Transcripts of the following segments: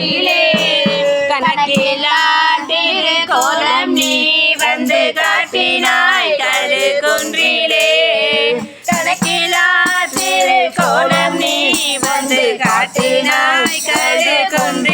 குன்றிலே கணக்கிலா திருக்கோலம் நீ வந்து காட்டினாய் கரு குன்றிலே. கணக்கிலா திருக்கோலம் நீ வந்து காட்டினாய் கரு குன்றிலே.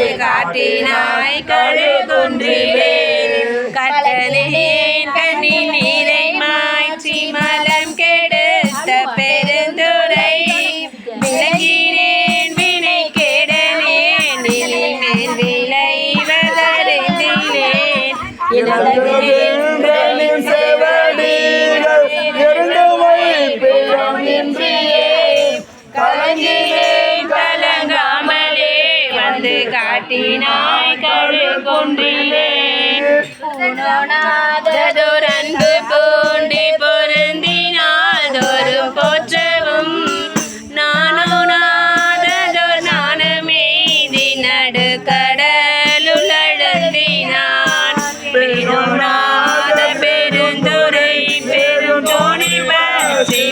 ஆட்கொள்வான் வந்து காட்டினாய் கழுகுன்றிலே கட்டளேன் கண்ணி நீரை மாற்றி மலம் கெடுத்த பெருந்துரை. விலகினேன் வினை கெடனேன் நிலைமேல் விளைவதறிந்தேன் வந்து காட்டினாய் கழுகுன்றிலே பூணோனாததொரன்பு பூண்டி பொருந்தினால் தோறும் போற்றவும். நானுனாததொர் நாணமேதி நடுக்கடலுழந்தினான் பெருநாத பெருந்துரை பெருந்தோணி பற்றி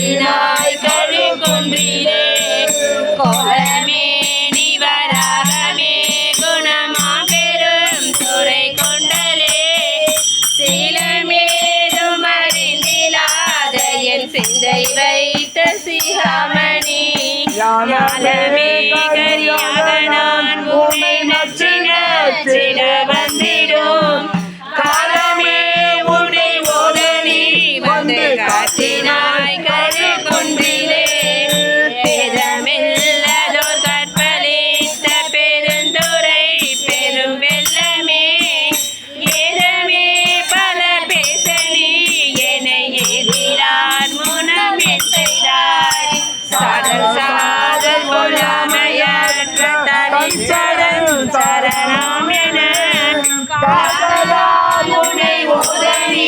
காட்டினாய் கழி குன்றிலே கோலமே நீ வராகமே குணமா பெரும் துறை கொண்டலே. சீலமேதும் அறிந்திலாத என் சிந்தை வைத்த சிகாமணி. ஞானமே கரியாக தனிச்சரண் சரணம் என காதலால் உன்னை ஓதனி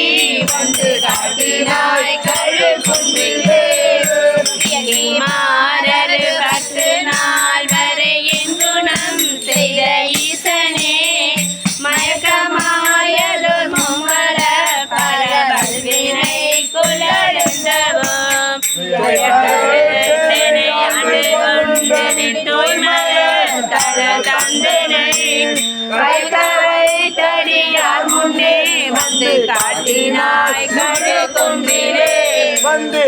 வந்து காட்டினாய் கழு குன்றிலே மாறரு பத்து நாள் வரை என் குணம் செய்த ஈசனே. மயக்கமாயதோர் மும்மர பரவல்வினை குலர்ந்தவும் ஆண்டு காட்டினாய் கழு குன்றிலே வந்து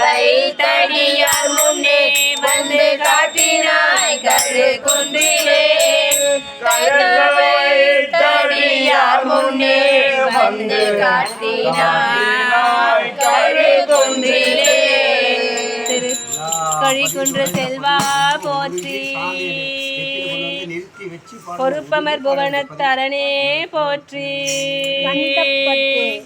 வைத்தடியார் முன்னே வந்து காட்டினாய் கரு குன்றிலே வைத்தடியார் முன்னே வந்து காட்டினாய் கரு குன்றிலே கழிக்குன்ற செல்வா போற்றி. பொறுப்பமர் புவனத்தரணே போற்றி. கண்டப்பட்டு.